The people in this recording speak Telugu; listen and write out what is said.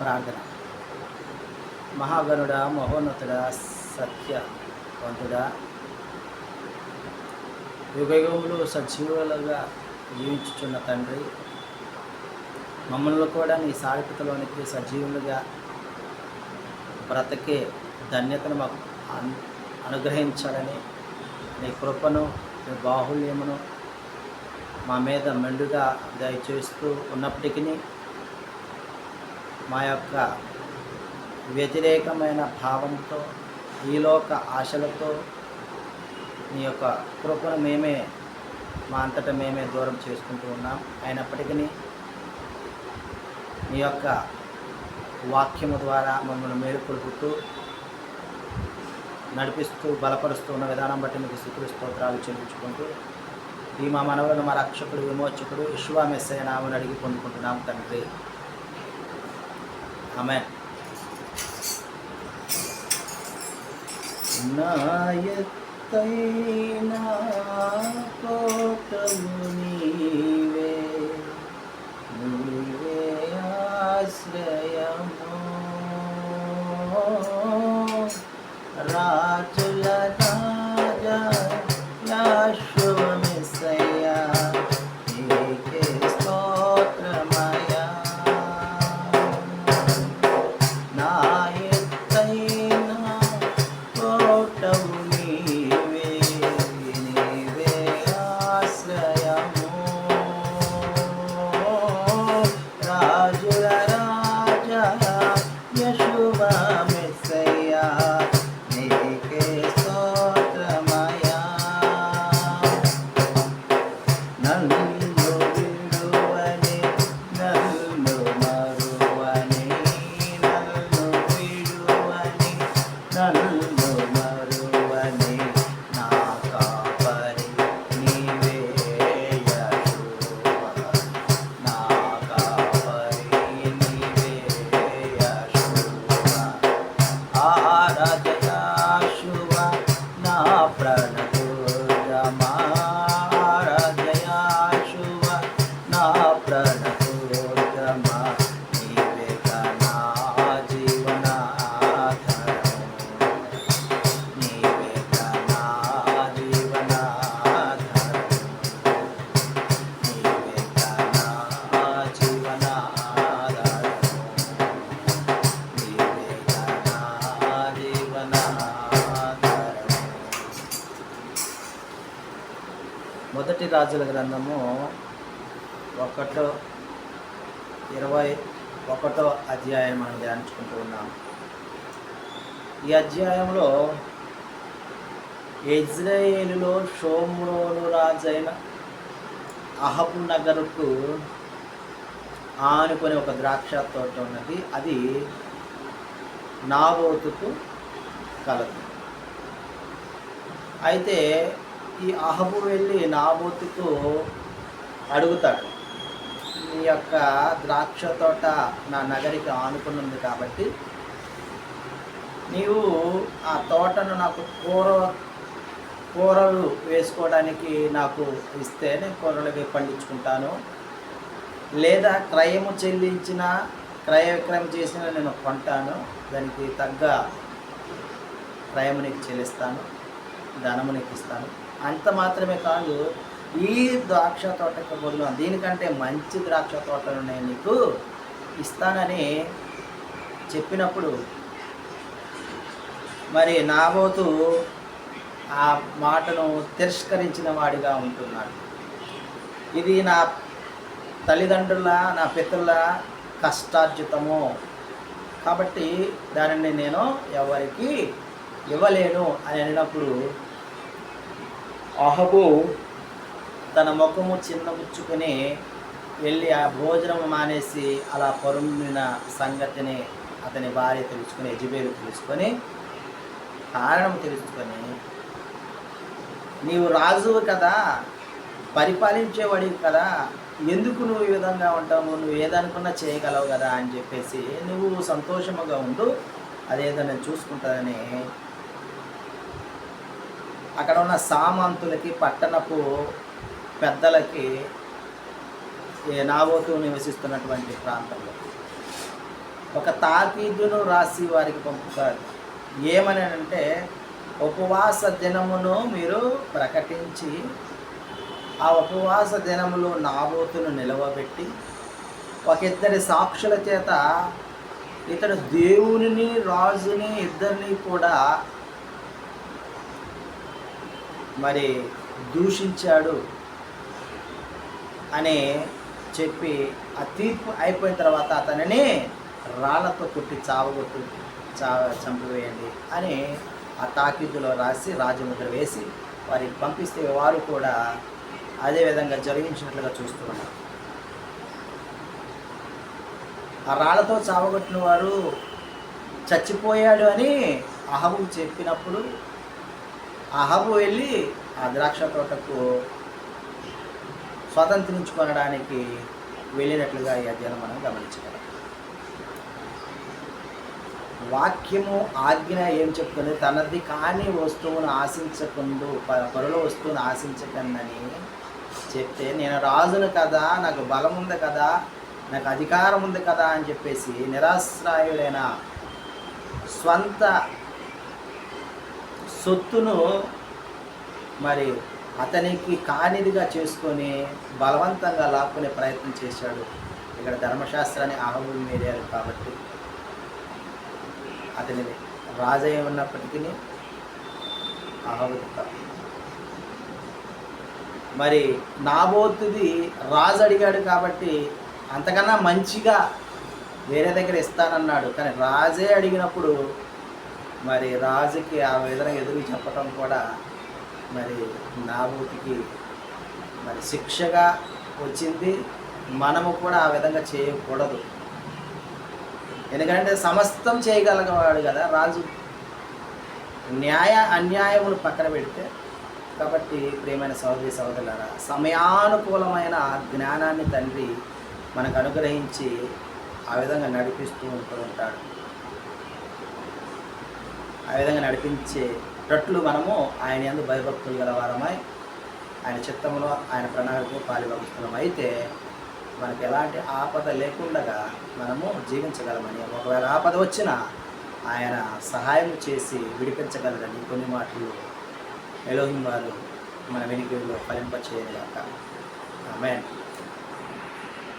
ప్రార్థన. మహాగణుడా మహోన్నతుడా సత్యవంతుడా యుగయుగములు సజీవులుగా జీవించుచున్న తండ్రి మమ్మల్ని కూడా నీ సాధిపతలోనికి సజీవులుగా బ్రతకే ధన్యతను మాకు అను అనుగ్రహించాలని నీ కృపను నీ బాహుల్యమును మా మీద మెండుగా దయచేస్తూ ఉన్నప్పటికీ మా యొక్క వ్యతిరేకమైన భావంతో ఈలోక ఆశలతో నీ యొక్క కృపను మేమే మా అంతటా మేమే దూరం చేసుకుంటూ ఉన్నాం. అయినప్పటికీ నీ యొక్క వాక్యము ద్వారా మమ్మల్ని మేలుకొలుపుతూ నడిపిస్తూ బలపరుస్తూ ఉన్న విధానం బట్టి మీకు స్థితులు స్తోత్రాలు చెల్లించుకుంటూ ఈ మా మనవులను మా రక్షకుడు విమోచకుడు విశ్వ మెస్సయ నామని అడిగి పొందుకుంటున్నాం తండ్రి. ఆమె నాయత్తైనా కోటము నీవే నీవే. Amém. మొదటి రాజుల గ్రంథము ఒకటో ఇరవై ఒకటో అధ్యాయం అని ధ్యానించుకుంటూ ఉన్నాం. ఈ అధ్యాయంలో ఇజ్రాయేలులో షోమ్రోను రాజైన అహబు నగరుకు ఆనుకొని ఒక ద్రాక్ష తోట ఉన్నది. అది నాబోతుకు కలదు. అయితే ఈ అహబు వెళ్ళి నాబోతుకు అడుగుతాడు. నీ యొక్క ద్రాక్ష తోట నా నగరికి ఆనుకుని ఉంది కాబట్టి నీవు ఆ తోటను నాకు కూర కూరలు వేసుకోవడానికి నాకు ఇస్తే నేను కూరలు పండించుకుంటాను. లేదా క్రయము చెల్లించిన క్రయ విక్రయం చేసిన నేను కొంటాను. దానికి తగ్గ క్రయము నీకు చెల్లిస్తాను. ధనమునెక్కిస్తాను ఇస్తాను అంత మాత్రమే కాదు ఈ ద్రాక్ష తోటకు బదులు దీనికంటే మంచి ద్రాక్ష తోటలు నేను నీకు ఇస్తానని చెప్పినప్పుడు మరి నాబోతు ఆ మాటను తిరస్కరించిన వాడిగా ఉంటున్నాడు. ఇది నా తల్లిదండ్రుల నా పితరుల కష్టార్జితము. కాబట్టి దానిని నేను ఎవరికి ఇవ్వలేను అని అనినప్పుడు అహబు తన ముఖము చిన్నబుచ్చుకొని వెళ్ళి ఆ భోజనం మానేసి అలా పరుమిన సంగతిని అతని భార్య తెలుసుకొని యజబేలు తెలుసుకొని కారణం తెలుసుకొని నీవు రాజువు కదా పరిపాలించేవాడివి కదా ఎందుకు నువ్వు ఈ విధంగా ఉంటావు? నువ్వు ఏదనుకున్నా చేయగలవు కదా? అని చెప్పేసి నువ్వు సంతోషముగా ఉండు అదేదో నేను చూసుకుంటానని అక్కడ ఉన్న సామంతులకి పట్టణపు పెద్దలకి ఈ నాబోతు నివసిస్తున్నటువంటి ప్రాంతంలో. ఒక తాకీదును రాసి వారికి పంపుతాడు ఏమని అంటే ఉపవాస దినమును మీరు ప్రకటించి ఆ ఉపవాస దినములో నాబోతును నిలవబెట్టి ఒక ఇద్దరి సాక్షుల చేత ఇతడు దేవునిని రాజుని ఇద్దరిని కూడా మరి దూషించాడు అని చెప్పి ఆ తీర్పు అయిపోయిన తర్వాత అతనిని రాళ్ళతో కొట్టి చావగొట్టు చా చంపివేయండి అని ఆ తాకీదులో రాసి రాజముద్ర వేసి వారికి పంపిస్తే వారు కూడా అదే విధంగా జరిగించినట్లుగా చూస్తున్నారు ఆ రాళ్ళతో చావగొట్టిన వారు చచ్చిపోయాడు అని అహబు చెప్పినప్పుడు అహబు వెళ్ళి ఆ ద్రాక్ష తోటకు స్వతంత్రించుకొనడానికి వెళ్ళినట్లుగా ఈ అధ్యయనం మనం గమనించగలం. వాక్యము ఆజ్ఞ ఏం చెప్తుంది? తనది కాని వస్తువును ఆశించకుండు ప- పరుల వస్తువును ఆశించకండి చెప్తే నేను రాజును కదా నాకు బలం ఉంది కదా నాకు అధికారం ఉంది కదా అని చెప్పేసి నిరాశ్రాయుడైన స్వంత సొత్తును మరి అతనికి కానిదిగా చేసుకొని బలవంతంగా లాక్కునే ప్రయత్నం చేశాడు. ఇక్కడ ధర్మశాస్త్రాన్ని ఆహ్వు మీరారు కాబట్టి. అతని రాజయ్య ఉన్నప్పటికీ ఆహ్వానిత. మరి నాబోతుది రాజు అడిగాడు కాబట్టి అంతకన్నా మంచిగా వేరే దగ్గర ఇస్తానన్నాడు. కానీ రాజే అడిగినప్పుడు మరి రాజుకి ఆ విధంగా ఎదురు చెప్పటం కూడా మరి నాభూతికి మరి శిక్షగా వచ్చింది. మనము కూడా ఆ విధంగా చేయకూడదు. ఎందుకంటే సమస్తం చేయగలగవాడు కదా రాజు. న్యాయ అన్యాయములు పక్కన పెడితే కాబట్టి ప్రియమైన సహోదరి సహోదరులారా సమయానుకూలమైన జ్ఞానాన్ని తండ్రి మనకు అనుగ్రహించి ఆ విధంగా నడిపిస్తూ ఉంటూ ఉంటాడు. ఆ విధంగా నడిపించేటట్లు మనము ఆయన ఎందు భయభక్తులు గల వారమై ఆయన చిత్తంలో ఆయన ప్రణాళికలో పాలిభాగిస్తున్నాం అయితే మనకు ఎలాంటి ఆపద లేకుండా మనము జీవించగలమని. ఒకవేళ ఆపద వచ్చినా ఆయన సహాయం చేసి విడిపించగలరని కొన్ని మాటలు ఎలోహిం వారు మన వెనుకలో ఫలింపచేయలేక ఆమె